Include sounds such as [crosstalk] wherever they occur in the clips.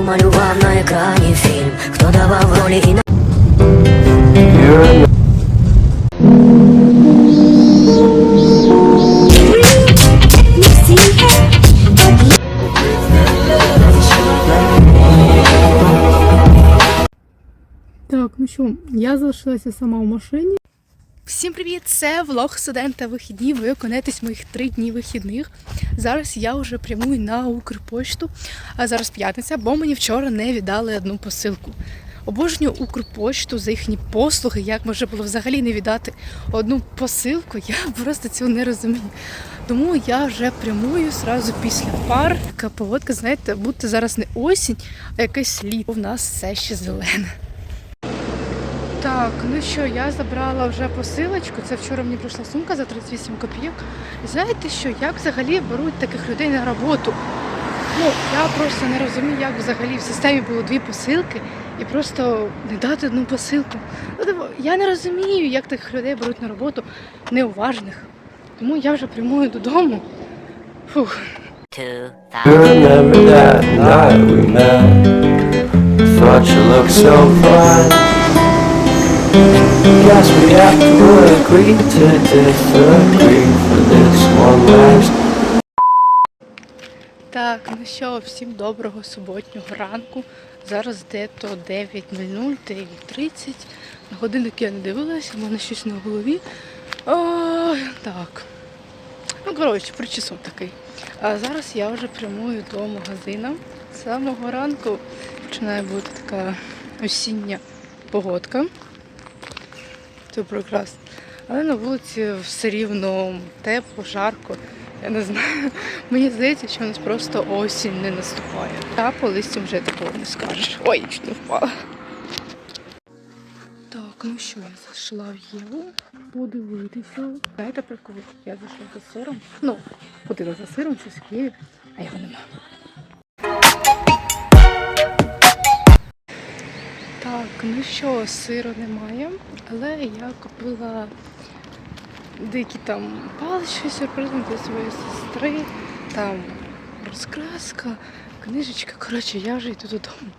Хто малював на екрані фільм, хто давав ролі і на Так, ну що, я залишилася сама в машині. Всім привіт! Це влог студента вихідні. Ви оконетесь моїх три дні вихідних. Зараз я вже прямую на Укрпошту. А зараз п'ятниця, бо мені вчора не віддали одну посилку. Обожнюю Укрпошту за їхні послуги. Як може було взагалі не віддати одну посилку? Я [laughs] просто цього не розумію. Тому я вже прямую зразу після пар. Така погодка, знаєте, будто зараз не осінь, а якесь літо. У нас все ще зелене. Так, ну що, я забрала вже посилочку. Це вчора мені прийшла сумка за 38 копійок. І знаєте що, як взагалі беруть таких людей на роботу? Ну, я просто не розумію, як взагалі в системі було дві посилки і просто не дати одну посилку. Ну, типу, я не розумію, як таких людей беруть на роботу неуважних. Тому я вже прямую додому. Фух. Thought you looked so fine Guess we have to agree to disagree For this one last Так, ну що, всім доброго суботнього ранку. Зараз де-то 9.00, 9.30. На годинник я не дивилася, в мене щось на голові. Ой, так. Ну, коротше, причесок такий. А зараз я вже прямую до магазину. З самого ранку починає бути така осіння погодка. Це прекрасно. Але на вулиці все рівно тепло, жарко. Я не знаю. Мені здається, що у нас просто осінь не наступає. Та по листям вже такого не скажеш. Ой, чуть не впала. Так, ну що, я зайшла в Єву, подивитися. Знаєте прикол? Я зайшла за сиром. Ну, ходила за сиром, щось в Києві, а його нема. Ну що, сиру немає, але я купила деякі там палички сюрпризом для своєї сестри, там розкраска, книжечка. Коротше, я вже йду додому.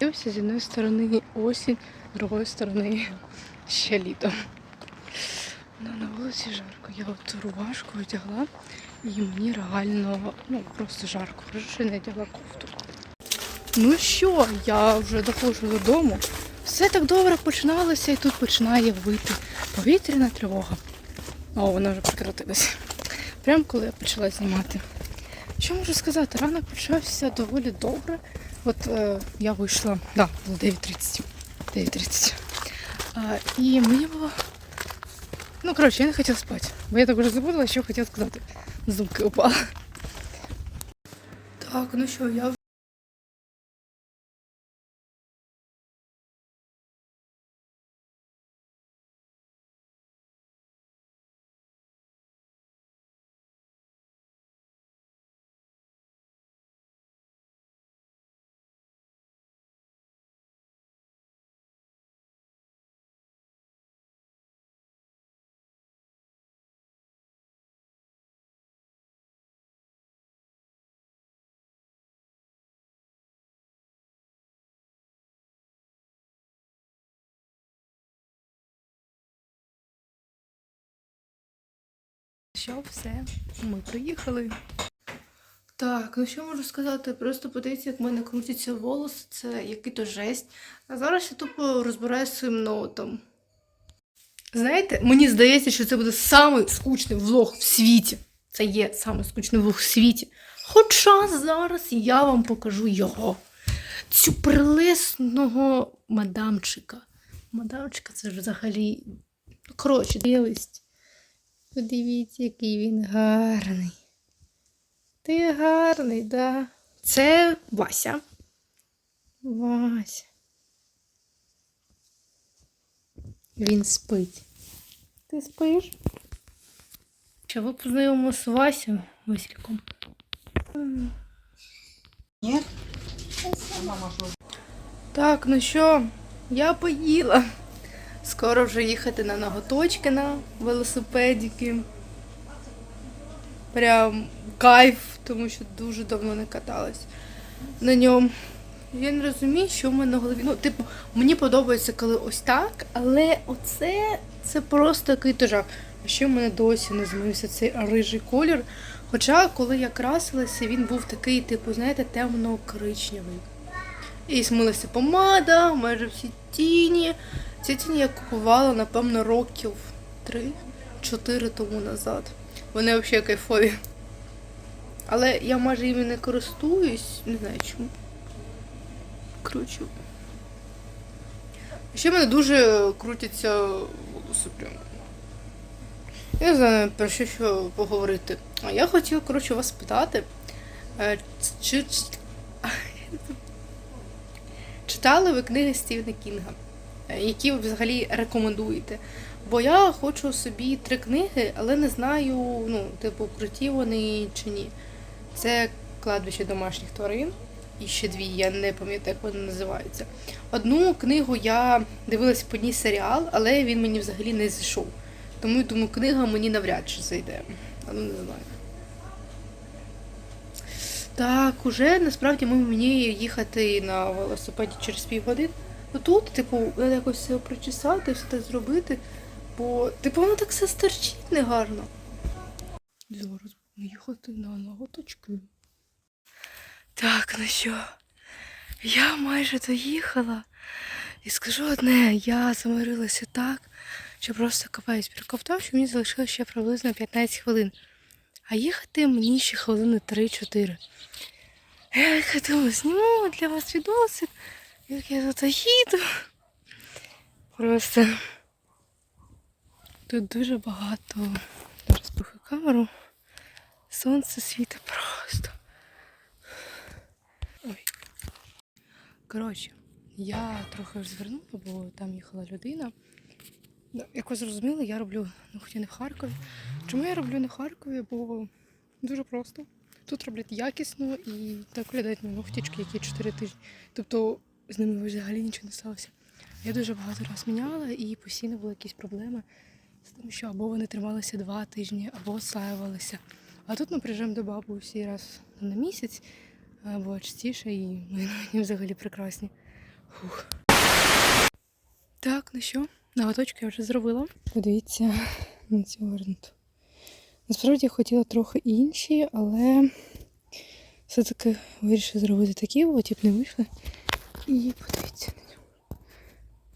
Дивися, з однієї сторони осінь, з другої сторони ще літо. Ну, на вулиці жарко. Я от рубашку одягла і мені реально ну, просто жарко. Хорошо, що не одягла кофту. Ну що, я вже доходжу додому. Все так добре починалося і тут починає вити повітряна тривога. О, вона вже прекратилася. Прямо коли я почала знімати. Що можу сказати? Ранок почався доволі добре. От е, я вийшла, да, було 9.30. 9.30. А, і мені було. Ну, коротше, я не хотіла спати. Бо я так вже забула, що хотіла сказати. З думки упала. Так, ну що, я Що, все, ми приїхали. Так, ну що можу сказати? Просто подивіться, як в мене крутяться волоси, це який-то жесть. А зараз я тупо розбираю своїм ноутом. Знаєте, мені здається, що це буде самий скучний влог в світі. Це є самий скучний влог в світі. Хоча зараз я вам покажу його. Цю прелесного мадамчика. Мадамчика це ж взагалі. Коротше, дивись. Подивіться, який він гарний. Ти гарний, да. Це Вася. Вася. Він спить. Ти спиш? Що ви познайомилися з Васю Васильком? Ні? Так, ну що, я поїла. Скоро вже їхати на ноготочки на велосипедики. Прям кайф, тому що дуже давно не каталась на ньому. Я не розумію, що в мене на голові. Ну, типу, мені подобається, коли ось так, але оце це просто який-то. А ще в мене досі не змився цей рижий колір. Хоча, коли я красилася, він був такий, типу, знаєте, темно-коричневий. І змилася помада, майже всі тіні. Тіні я купувала, напевно, років 3-4 тому назад. Вони взагалі кайфові. Але я майже іми не користуюсь, не знаю чому. Коротше. Ще мене дуже крутяться волоси прям. Я не знаю про що, що поговорити. А я хотіла, коротше, вас питати. е, чи, [laughs] читали ви книги Стівена Кінга? Які ви взагалі рекомендуєте? Бо я хочу собі три книги, але не знаю, ну, типу, круті вони чи ні. Це кладбище домашніх тварин. І ще дві, я не пам'ятаю, як вони називаються. Одну книгу я дивилась по ній серіал, але він мені взагалі не зайшов. Тому думаю, книга мені навряд чи зайде. Але не знаю. Так, уже насправді ми мені їхати на велосипеді через півгодини. Ну тут, типу, треба якось все причесати, все так зробити. Бо, типу, воно так все стерчить негарно. Зараз будемо їхати на лавоточки. Так, ну що, я майже доїхала. І скажу одне, я замирилася так, що просто в тому, що мені залишилося ще приблизно 15 хвилин. А їхати мені ще хвилини 3-4. Я думаю, зніму для вас відосик, як я тут їду. Просто тут дуже багато. Зараз пихаю камеру. Сонце світить просто. Ой. Коротше, я трохи ж звернула, бо там їхала людина. Ну, Як ви зрозуміли, я роблю ногті не в Харкові. Чому я роблю не в Харкові? Бо дуже просто. Тут роблять якісно і так виглядають мої ногтічки, які 4 тижні. Тобто з ними взагалі нічого не сталося. Я дуже багато раз міняла і постійно були якісь проблеми з тим, що або вони трималися два тижні, або осваювалися. А тут ми приїжджаємо до бабусі раз на місяць, або частіше, і мої [laughs] новині взагалі прекрасні. Фух. Так, ну що, ноготочки я вже зробила. Подивіться на цю гарноту. Насправді я хотіла трохи інші, але все-таки вирішила зробити такі, бо тіп не вийшли. І подивіться на нього.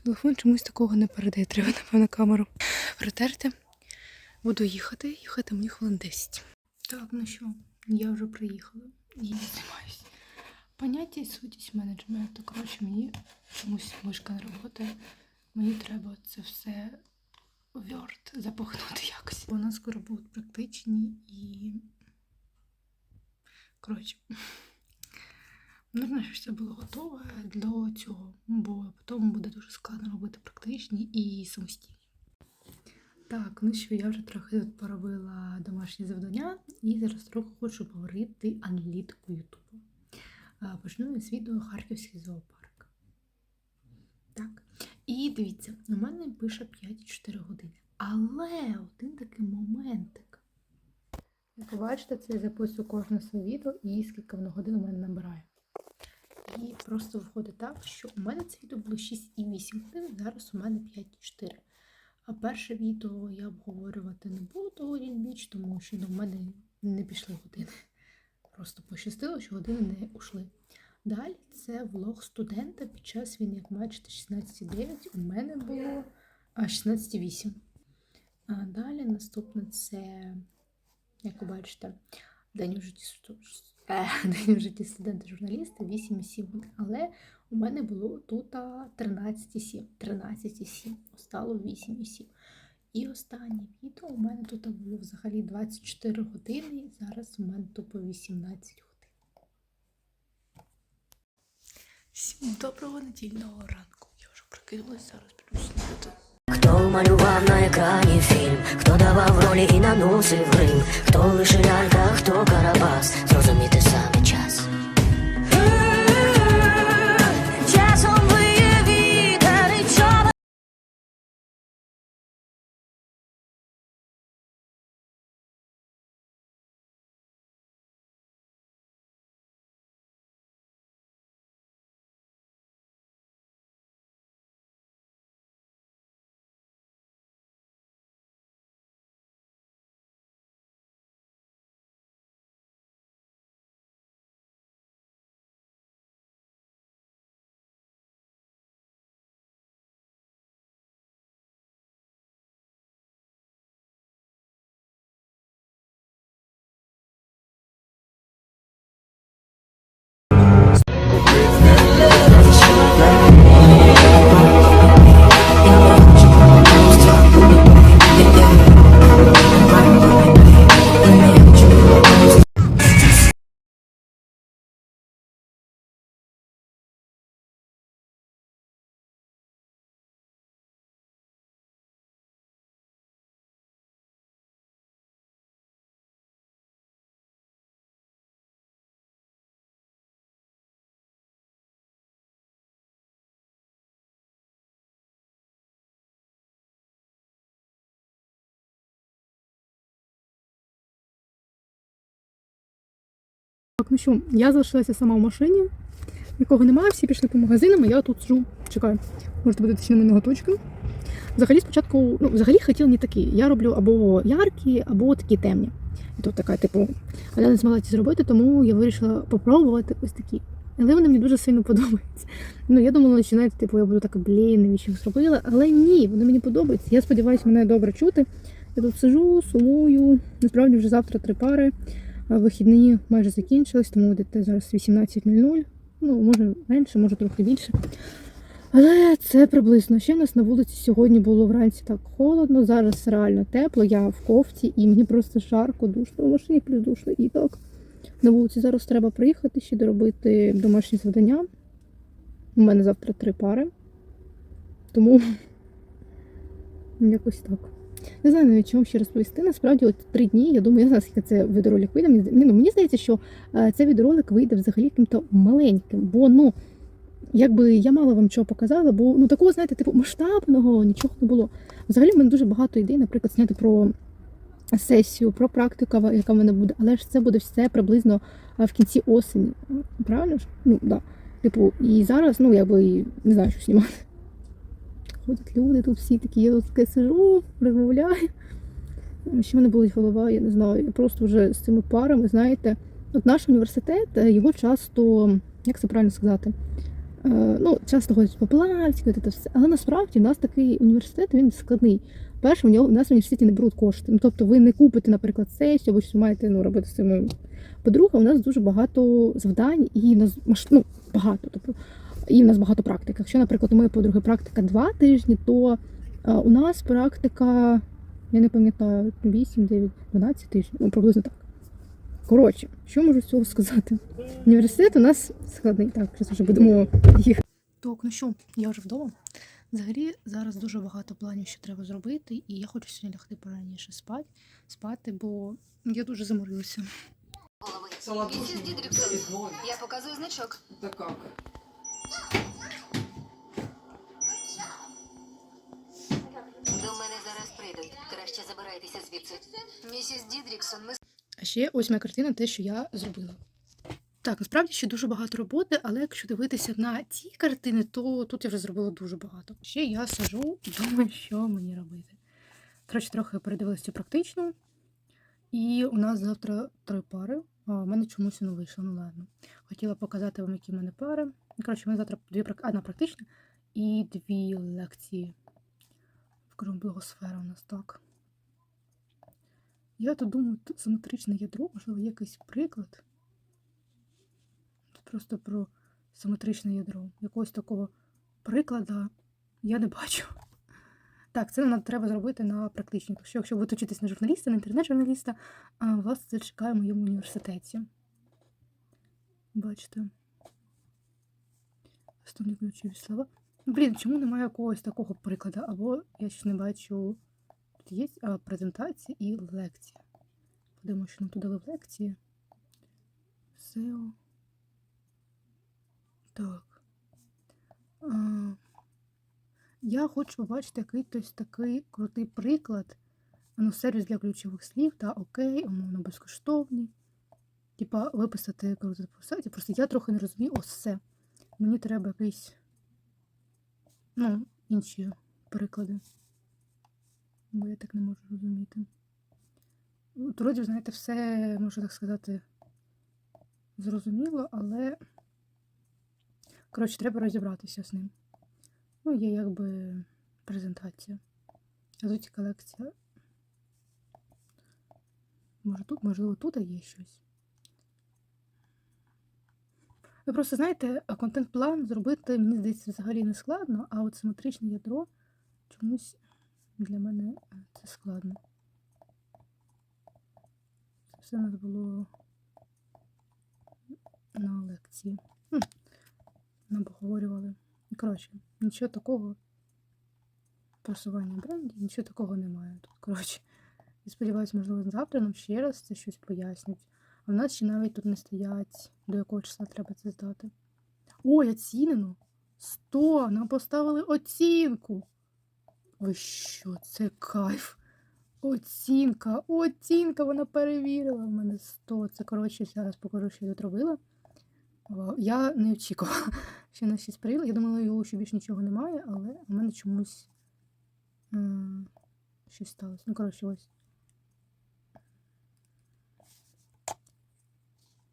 Телефон чомусь такого не передає, треба, напевно, камеру притерти. Буду їхати, їхати мені хвилин 10. Так, ну що, я вже приїхала і займаюся. Поняття і сутість менеджменту. Коротше, мені чомусь мишка не роботає. Мені треба це все в Word запихнути якось. Нас скоро будуть практичні і. Коротше. Нужно, щоб все було готове для цього, бо потім буде дуже складно робити практичні і самостійні. Так, ну що, я вже трохи тут поробила домашні завдання і зараз трохи хочу поговорити аналітику Ютубу. Почну я з відео Харківський зоопарк. Так. І дивіться, у мене пише 5,4 години. Але один такий моментик. Як ви бачите, це я записую кожне своє відео і скільки воно годин у мене набирає. І просто виходить так, що у мене це відео було 6,8 годин, зараз у мене 5,4. А перше відео я обговорювати не буду більш, тому що в мене не пішли години. Просто пощастило, що години не ушли. Далі це влог студента під час війни, як бачите, 16,9. У мене було 16,8. А далі наступне це, як ви бачите, день у житті, [laughs] день у житті студента-журналіста 8,7. Але у мене було тут 13,7. 13,7. Стало 8,7. І останнє відео у мене тут було взагалі 24 години. і Зараз у мене тупо 18 годин. Всім доброго недільного ранку. Я вже прокинулася, зараз піду снідати. Малював на екрані фільм, хто давав ролі і наносив грим, хто лише лялька, хто карабас, зрозуміти саме час. Так, ну що, я залишилася сама в машині, нікого немає, всі пішли по магазинам, а я тут сижу, чекаю. Можете подивитися на ноготочки. Взагалі спочатку, ну, взагалі хотіла не такі. Я роблю або яркі, або такі темні. І тут така, типу, але не змогла це зробити, тому я вирішила попробувати ось такі. Але вони мені дуже сильно подобаються. Ну, я думала, що навіть, типу, я буду така, блін, навіщо зробила. Але ні, вони мені подобаються. Я сподіваюся, мене добре чути. Я тут сижу, сумую. Насправді вже завтра три пари. Вихідні майже закінчились, тому дете зараз 18.00. Ну, може менше, може трохи більше. Але це приблизно. Ще в нас на вулиці сьогодні було вранці так холодно, зараз реально тепло. Я в кофті і мені просто жарко, душно. В машині плюс душно. І так. На вулиці зараз треба приїхати ще доробити домашні завдання. У мене завтра три пари. Тому [laughs] якось так. Не знаю навіть чому ще розповісти. Насправді, от три дні, я думаю, я знаю, скільки це відеоролик вийде. Мені, ну, мені здається, що е, цей відеоролик вийде взагалі яким-то маленьким, бо ну. Якби я мало вам чого показала, бо ну такого, знаєте, типу масштабного нічого не було. Взагалі в мене дуже багато ідей, наприклад, зняти про сесію, про практику, яка в мене буде, але ж це буде все приблизно в кінці осені. Правильно ж? Ну, да. Типу, і зараз, ну, якби не знаю, що знімати. Ходять люди тут всі такі, я таке сижу, розмовляю. Ще в мене болить голова, я не знаю. Я просто вже з цими парами, знаєте, от наш університет, е, його часто, як це правильно сказати, Е, ну, часто ходять по це. Але насправді у нас такий університет він складний. Перше, у нього у нас в університеті не беруть кошти. Ну, тобто ви не купите, наприклад, сесію, або що маєте ну, робити з цими. По-друге, у нас дуже багато завдань і ну, багато. Тобто, і в нас багато практик. Якщо, наприклад, у моєї подруги практика два тижні, то е, у нас практика, я не пам'ятаю, 8, 9, 12 тижнів, ну приблизно так. Коротше, що можу з цього сказати? Університет у нас складний. Так, зараз вже будемо їхати. Так, ну що, я вже вдома. Взагалі, зараз дуже багато планів, що треба зробити, і я хочу сьогодні лягти пораніше спати, спати, бо я дуже заморилася. голови. Я показую значок. Это как? Забирайтеся звідси. Місіс Дідріксон, ми А ще ось моя картина, те, що я зробила. Так, насправді ще дуже багато роботи, але якщо дивитися на ці картини, то тут я вже зробила дуже багато. Ще я сижу і думаю, що мені робити. Коротше, трохи передивилася цю практичну. І у нас завтра три пари. А у мене чомусь не вийшло. Ну ладно. Хотіла показати вам, які в мене пари. Коротше, у мене завтра дві одна практична і дві лекції. Вкрім благосфера у нас так. Я тут думаю, тут симетричне ядро, можливо, якийсь приклад. Тут просто про симетричне ядро. Якогось такого прикладу я не бачу. Так, це нам треба зробити на практичній. Так що, якщо ви вчитесь на журналіста, на інтернет-журналіста, вас це чекає в моєму університеті. Бачите. Основні ключові слова. Ну, Блін, чому немає якогось такого прикладу? Або я ще не бачу. Тут є а, презентація і лекція. Подивимося, що нам туди в лекції. SEO. Так. А, я хочу побачити якийсь такий крутий приклад. Ну, сервіс для ключових слів та окей, умовно безкоштовні. Типа виписати круто по сайті. Просто я трохи не розумію ось все. Мені треба якийсь, ну, інші приклади. Бо я так не можу розуміти. От, Вроді, знаєте, все, можу так сказати, зрозуміло, але. Коротше, треба розібратися з ним. Ну, є якби презентація. А тут колекція. Може тут, можливо, тут є щось. Ви просто знаєте, контент-план зробити, мені здається, взагалі не складно, а от симетричне ядро чомусь для мене е, це складно. Це все у нас було на лекції. Нам обговорювали. Коротше, нічого такого просування брендів, нічого такого немає тут. Коротше. І сподіваюся, можливо, завтра нам ще раз це щось пояснять. А в нас ще навіть тут не стоять, до якого числа треба це здати. Ой, оцінено! 100! Нам поставили оцінку! Ви що, це кайф! Оцінка, оцінка, вона перевірила. У мене 100. Це коротше, зараз покажу, що я тут робила. Я не очікувала, [laughs] що на щось перевірила. Я думала, його що більше нічого немає, але у мене чомусь м, щось сталося. Ну, коротше, ось.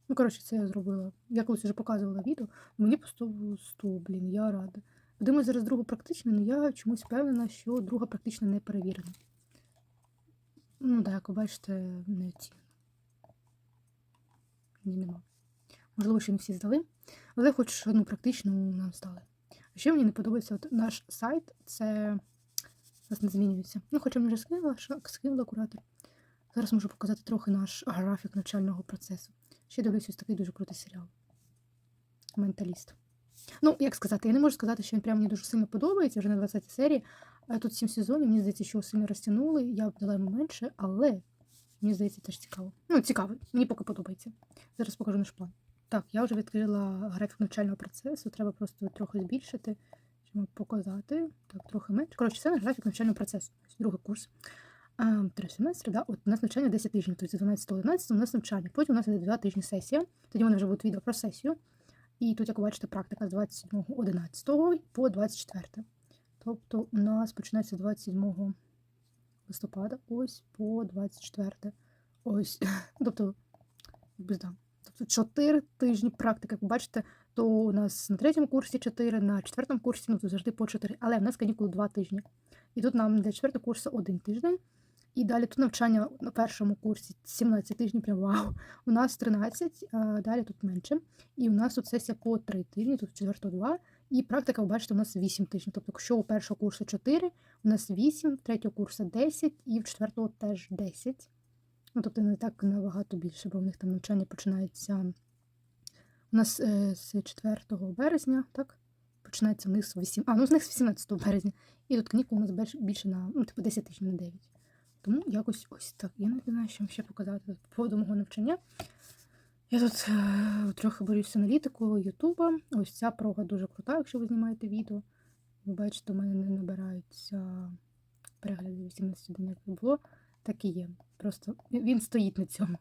Ну, коротше, це я зробила. Я колись вже показувала відео. Мені поставило 100, блін, я рада. Думаю, зараз другу практично, але я чомусь впевнена, що друга практично не перевірена. Ну, так, як ви бачите, не оцінено. Ні, нема. Можливо, ще не всі здали, але хоч одну практичну нам здали. А ще мені не подобається от наш сайт, це нас не змінюється. Ну, хоча мені вже скинула, скинула куратор. Зараз можу показати трохи наш графік навчального процесу. Ще дивлюсь ось такий дуже крутий серіал. Менталіст. Ну, як сказати, я не можу сказати, що він прям мені дуже сильно подобається вже на 20 серії. Тут 7 сезонів, мені здається, що сильно розтягнули. Я б дала йому менше, але мені здається, теж цікаво. Ну, цікаво, мені поки подобається. Зараз покажу наш план. Так, я вже відкрила графік навчального процесу, треба просто трохи збільшити, щоб показати. Так, трохи менше. Коротше, це наш графік навчального процесу. Другий курс. Три семестри, да? От у нас навчання 10 тижнів, тобто 12-11 у нас навчання. Потім у нас іде 2 тижні сесія. Тоді вони вже будуть відео про сесію. І тут, як ви бачите, практика з 27.11 по 24. Тобто у нас починається 27 листопада, ось по 24. Ось. [laughs] Тобто, да. Тобто 4 тижні практики. Як ви бачите, то у нас на третьому курсі 4, на четвертому курсі ну, то завжди по 4. Але в нас канікули 2 тижні. І тут нам для четвертого курсу один тиждень. І далі тут навчання на першому курсі 17 тижнів, прям вау. У нас 13, а далі тут менше. І у нас тут сесія по 3 тижні, тут четвертого 2. І практика, ви бачите, у нас 8 тижнів. Тобто, якщо у першого курсу 4, у нас 8, в третього курсу 10 і в четвертого теж 10. Ну, тобто не так набагато більше, бо в них там навчання починається у нас е, з 4 березня, так? Починається у них з 8, а, ну з них з 18 березня. І тут канікул у нас більше на ну, типу 10 тижнів на 9. Тому якось ось так. Я не знаю, що вам ще показати по поводу мого навчання. Я тут е, трохи борюся з аналітикою Ютуба. Ось ця прога дуже крута, якщо ви знімаєте відео. Ви бачите, у мене не набираються перегляди 18 днів, як було, так і є. Просто він- стоїть на цьому,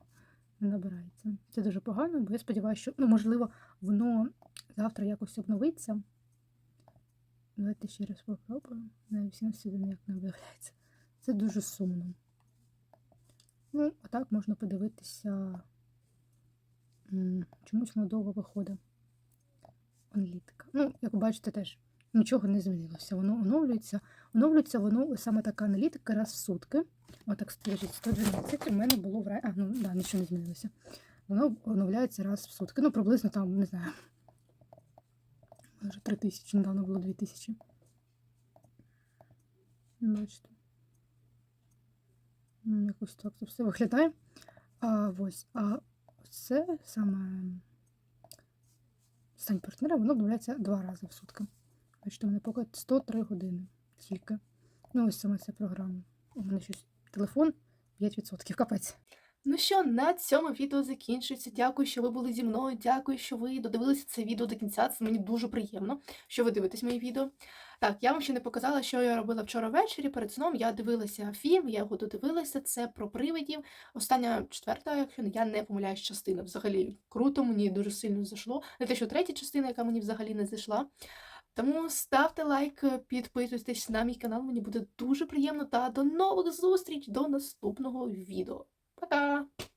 не набирається. Це дуже погано, бо я сподіваюся, що ну, можливо, воно завтра якось обновиться. Давайте ще раз попробуємо. На 18 днів як не виявляється. Це дуже сумно. Ну, а так можна подивитися. Чомусь воно довго виходить. Аналітика. Ну, як ви бачите, теж нічого не змінилося. Воно оновлюється. Оновлюється воно саме така аналітика раз в сутки. Отак скажіть, 112. У мене було в ра- А, ну да, нічого не змінилося. Воно оновляється раз в сутки. Ну, приблизно там, не знаю. Може, 3 тисячі, недавно було 2 тисячі. Бачите. М, Якось так це все виглядає. А ось, а це саме стань партнера, воно обновляється два рази в сутки. Бачите, мене поки 103 години тільки. Ну, ось саме ця програма. У мене щось телефон 5%, капець. Ну що, на цьому відео закінчується. Дякую, що ви були зі мною. Дякую, що ви додивилися це відео до кінця. Це мені дуже приємно, що ви дивитесь мої відео. Так, я вам ще не показала, що я робила вчора ввечері. Перед сном я дивилася фільм, я його додивилася. Це про привидів. Остання четверта, якщо я не помиляюсь, частина. Взагалі круто, мені дуже сильно зайшло. Не те, що третя частина, яка мені взагалі не зайшла. Тому ставте лайк, підписуйтесь на мій канал, мені буде дуже приємно. Та до нових зустріч до наступного відео. パター。